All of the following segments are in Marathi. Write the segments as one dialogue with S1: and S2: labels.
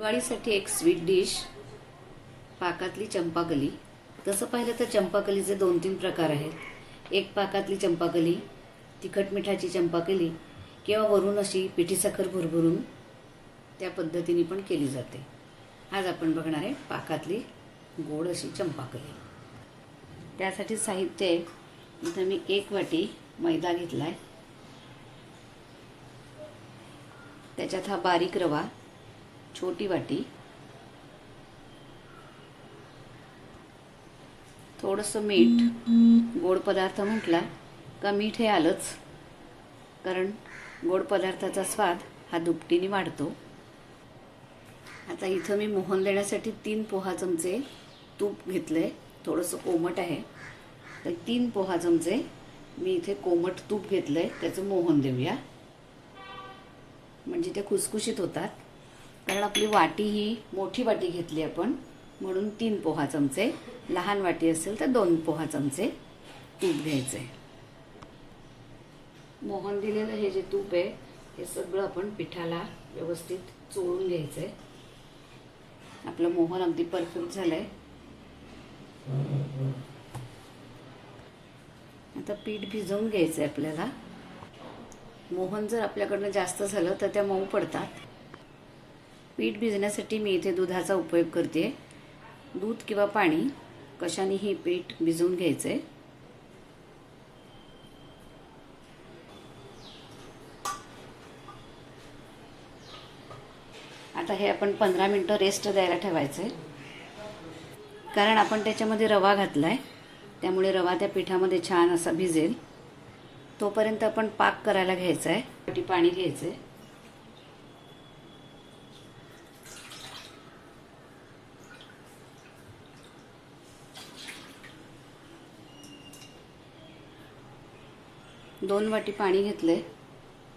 S1: दिवाळीसाठी एक स्वीट डिश पाकातली चंपाकली. तसं पाहिलं तर चंपाकलीचे दोन तीन प्रकार आहेत. एक पाकातली चंपाकली तिखट मिठाची चंपाकली किंवा वरून अशी पिठी साखर भरभरून त्या पद्धतीने पण केली जाते. आज आपण बघणार आहे पाकातली गोड अशी चंपाकली. त्यासाठी साहित्य आहे. इथं मी एक वाटी मैदा घेतला आहे त्याच्यात हा बारीक रवा छोटी वाटी. थोडंसं मीठ गोड पदार्थ म्हटला का मीठ हे आलंच. कारण गोड पदार्थाचा स्वाद हा दुपटीने वाढतो. आता इथं मी मोहन देण्यासाठी तीन पोहा चमचे तूप घेतलं आहे थोडंसं कोमट आहे. तर तीन पोहा चमचे मी इथे कोमट तूप घेतलं आहे त्याचं मोहन देऊया. म्हणजे ते खुसखुशीत होतात. कारण आपली वाटी ही मोठी वाटी घेतली आपण म्हणून तीन पोहा चमचे. लहान वाटी असेल तर दोन पोहा चमचे तूप घ्यायचे. मोहन दिलेलं हे जे तूप आहे हे सगळं आपण पिठाला व्यवस्थित चोळून घ्यायचं आहे आपलं मोहन अगदी परफेक्ट झालं आहे आता पीठ भिजवून घ्यायचं आहे आपल्याला. मोहन जर आपल्याकडनं जास्त झालं तर त्या मऊ पडतात. पीठ भिजण्यासाठी मी इथे दुधाचा उपयोग करते. दूध किंवा पाणी कशानेही पीठ भिजवून घ्यायचं आहे आता हे आपण पंधरा मिनटं रेस्ट द्यायला ठेवायचं आहे कारण आपण त्याच्यामध्ये रवा घातला आहे त्यामुळे रवा त्या पिठामध्ये छान असा भिजेल. तोपर्यंत आपण पाक करायला घ्यायचा आहे पाणी घ्यायचं आहे दोन वाटी पाणी घेतलंय.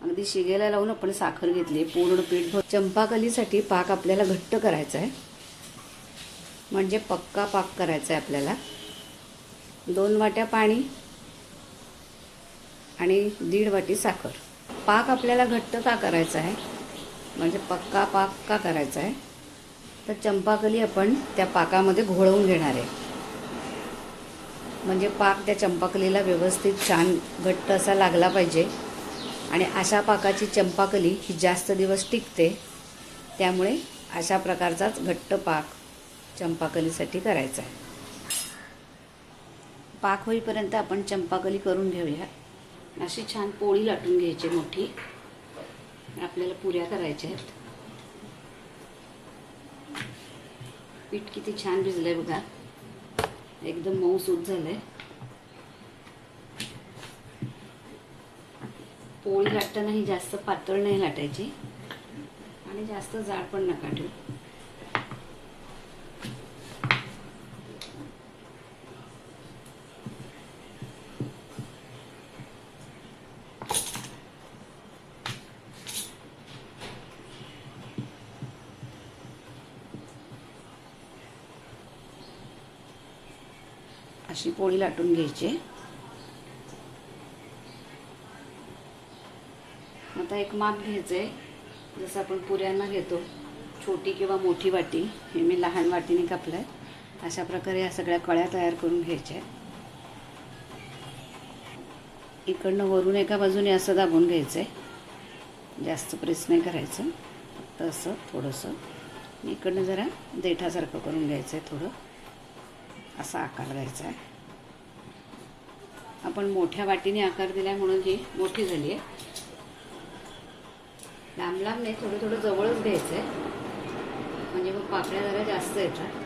S1: अगदी शिगेला लावून आपण साखर घेतली. पूर्ण पीठ भर चंपाकलीसाठी पाक आपल्याला घट्ट करायचा आहे म्हणजे पक्का पाक करायचा आहे आपल्याला. दोन वाट्या पाणी आणि दीड वाटी साखर. पाक आपल्याला घट्ट का करायचा आहे म्हणजे पक्का पाक का करायचा आहे तर चंपाकली आपण त्या पाकामध्ये घोळवून घेणार आहे म्हणजे पाक त्या चंपाकलीला व्यवस्थित छान घट्ट असा लागला पाहिजे. आणि अशा पाकाची चंपाकली ही जास्त दिवस टिकते. त्यामुळे अशा प्रकारचाच घट्ट पाक चंपाकलीसाठी करायचा आहे. पाक होईपर्यंत आपण चंपाकली करून घेऊया. अशी छान पोळी लाटून घ्यायची मोठी. आपल्याला पुऱ्या करायच्या आहेत. पीठ किती छान भिजलंय बघा. एकदम मऊ सूत झालंय. पोळी लाटताना ही जास्त पातळ नाही लाटायची. आणि जास्त जाड पण नका ठेवू अशी पोळी लाटून घ्यायची. आता एक माप घ्यायचं आहे जसं आपण पुऱ्यांना घेतो छोटी किंवा मोठी वाटी हे मी लहान वाटीने कापलं आहे अशा प्रकारे या सगळ्या कळ्या तयार करून घ्यायच्या इकडनं वरून एका बाजूने असं दाबून घ्यायचं आहे जास्त प्रेस नाही करायचं. फक्त असं थोडंसं. इकडनं जरा देठासारखं करून घ्यायचं आहे थोडं. असा आकार द्यायचा आहे. आपण मोठ्या वाटीने आकार दिला म्हणून ही मोठी झाली आहे. लांब लांब नाही थोडं थोडं जवळच घ्यायचं आहे म्हणजे मग पाकळ्या जरा जास्त येतात.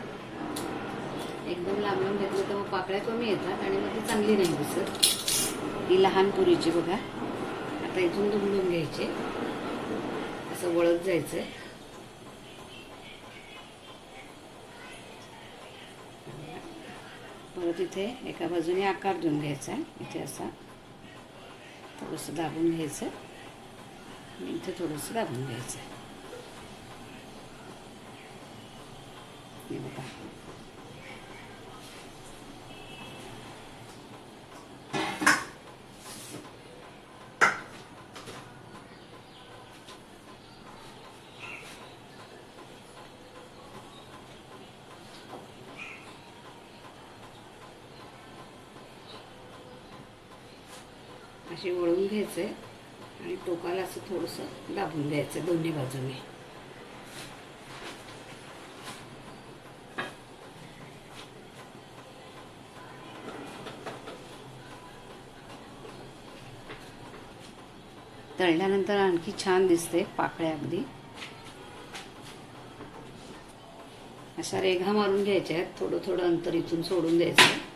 S1: एकदम लांब लांब घेतलं तर मग पाकळ्या कमी येतात आणि मग ती चांगली नाही दिसत. ही लहान पुरीची बघा. आता इथून दुमधून घ्यायची. असं वळत जायचं आहे परत इथे एका बाजूने आकार देऊन घ्यायचा आहे. इथे असा. थोडंसं दाबून घ्यायचं. इथे थोडंसं दाबून घ्यायचं आहे बघा अशी वळून घ्यायचं आणि टोकाला असं थोडंसं दाबून द्यायचं दोन्ही बाजूने. तळल्यानंतर आणखी छान दिसते पाकळ्या अगदी. अशा रेघा मारून घ्यायच्या आहेत. थोडं थोडं अंतर इथून सोडून द्यायचं.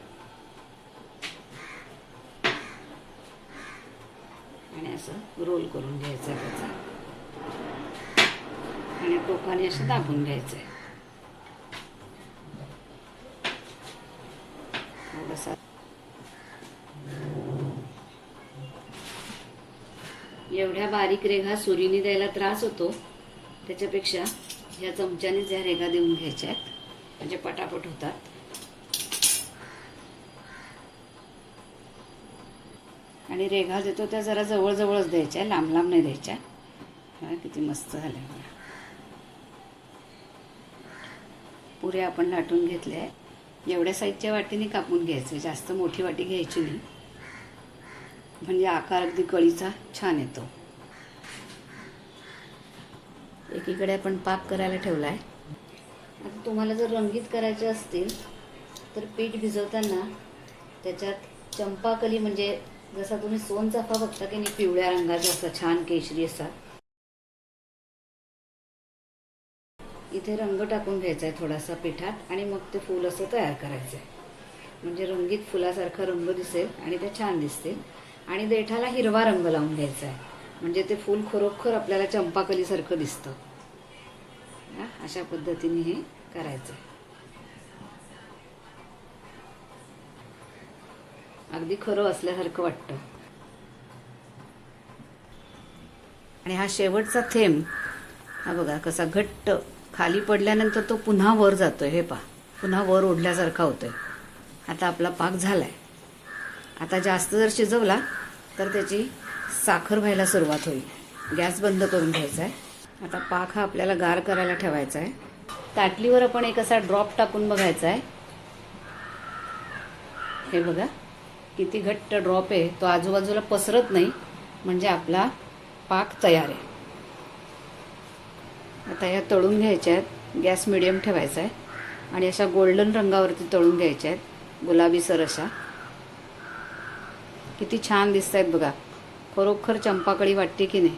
S1: आणि असं रोल करून घ्यायचं त्याचा. आणि टोकाने असं दाबून घ्यायचं आहे थोडासा. एवढ्या बारीक रेघा सुरीने द्यायला त्रास होतो. त्याच्यापेक्षा ह्या चमच्यानेच ह्या रेघा देऊन घ्यायच्या आहेत म्हणजे पटापट होतात. आणि रेघा देतो त्या जरा जवळजवळच द्यायच्या लांब लांब नाही द्यायच्या. किती मस्त झाल्या बघा. पुऱ्या आपण लाटून घेतल्या. आहे एवढ्या साईजच्या वाटीने कापून घ्यायचं जास्त मोठी वाटी घ्यायची नाही. म्हणजे आकार अगदी कळीचा छान येतो. एकीकडे आपण पाक करायला ठेवला आहे आता तुम्हाला जर रंगीत करायचे असतील तर पीठ भिजवताना त्याच्यात चंपाकली म्हणजे जसा तुम्ही सोनचाफा बघता की नाही पिवळ्या रंगाचा असा छान केशरी असा इथे रंग टाकून घ्यायचा आहे थोडासा पिठात आणि मग ते फूल असं तयार करायचं आहे म्हणजे रंगीत फुलासारखा रंग दिसेल आणि ते छान दिसतील. आणि देठाला हिरवा रंग लावून घ्यायचा आहे म्हणजे ते फूल खरोखर आपल्याला चंपाकलीसारखं दिसतं. अशा पद्धतीने हे करायचं आहे अगदी खरं असल्यासारखं वाटतं. आणि हा शेवटचा थेंब हा बघा कसा घट्ट खाली पडल्यानंतर तो पुन्हा वर जातोय हे पा पुन्हा वर ओढल्यासारखा होतोय. आता आपला पाक झालाय. आता जास्त जर शिजवला तर त्याची साखर व्हायला सुरुवात होईल. गॅस बंद करून घ्यायचा आहे आता पाक हा आपल्याला गार करायला ठेवायचा आहे ताटलीवर आपण एक असा ड्रॉप टाकून बघायचा आहे हे बघा. किती घट्ट ड्रॉप आहे तो आजूबाजूला पसरत नाही. म्हणजे आपला पाक तयार आहे. आता या तळून घ्यायच्या आहेत. गॅस मिडियम ठेवायचा आहे. आणि अशा गोल्डन रंगावरती तळून घ्यायच्या आहेत. गुलाबी सर अशा. किती छान दिसत आहेत बघा. खरोखर चंपाकळी वाटते की नाही?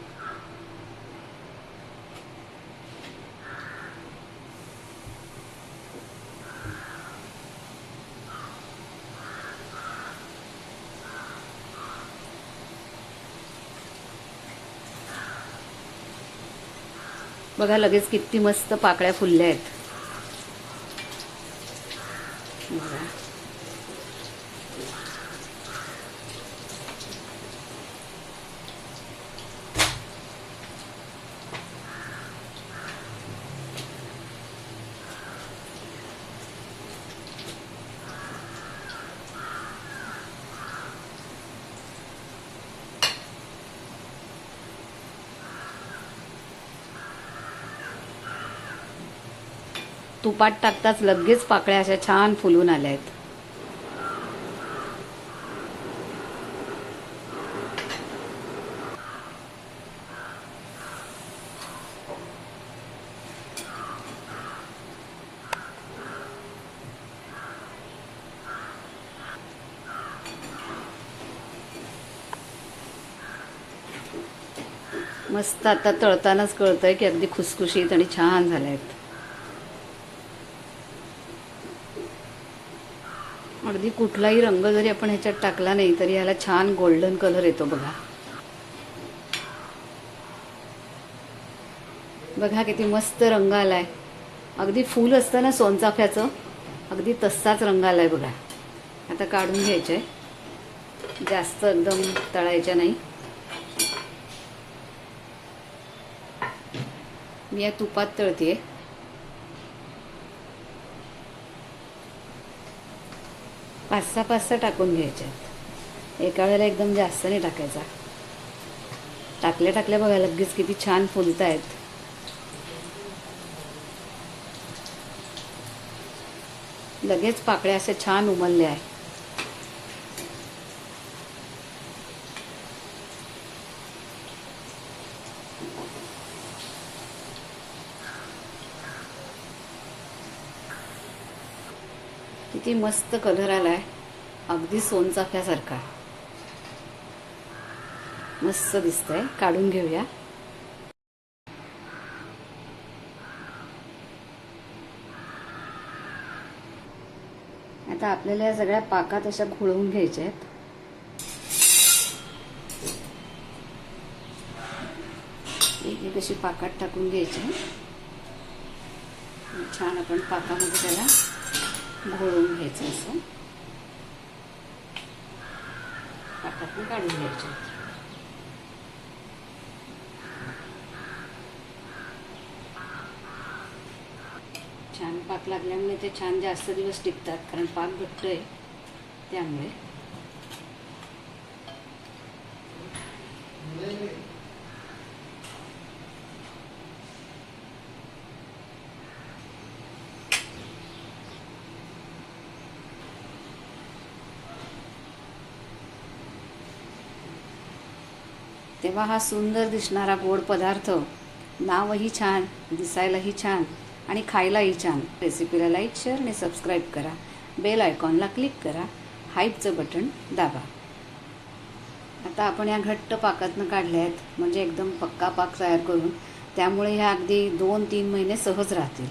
S1: बघा लगेच किती मस्त पाकळ्या फुलल्या आहेत बघा तुपात टाकताच लगेच पाकळ्या अशा छान फुलून आल्या आहेत मस्त आता तळतानाच कळतंय की अगदी खुसखुशीत आणि छान झाल्या आहेत अगदी कुठलाही रंग जरी आपण ह्याच्यात टाकला नाही तरी ह्याला छान गोल्डन कलर येतो बघा. बघा किती मस्त रंग आलाय. अगदी फूल असतं ना सोनचाफ्याचं? अगदी तसाच रंग आलाय बघा. आता काढून घ्यायचे जास्त एकदम तळायच्या नाही. मी या तुपात तळते पाच सहा पाच सहा टाकून घ्यायच्या एका वेळेला एकदम जास्त नाही टाकायचा. टाकल्या टाकल्या बघा लगेच किती छान फुलत आहेत लगेच पाकळ्या असे छान उमलले आहे किती मस्त कलर आलाय. अगदी सोनचाफ्यासारखा. मस्त दिसतंय. काढून घेऊया. आता आपल्याला या सगळ्या पाकात अशा घोळवून घ्यायच्या आहेत. एक एक अशी पाकात टाकून घ्यायची. छान आपण पाकामध्ये त्याला घोळून घ्यायचं असं. पाकातून काढून घ्यायचे. छान पाक लागल्यामुळे ते छान जास्त दिवस टिकतात कारण पाक घट्ट आहे त्यामुळे. तेव्हा हा सुंदर दिसणारा गोड पदार्थ नावही छान दिसायलाही छान आणि खायलाही छान. रेसिपीला लाईक शेअर आणि सबस्क्राईब करा. बेल आयकॉनला क्लिक करा. हाईपचं बटन दाबा. आता आपण या घट्ट पाकातनं काढल्या आहेत म्हणजे एकदम पक्का पाक तयार करून त्यामुळे ह्या अगदी दोन तीन महिने सहज राहतील.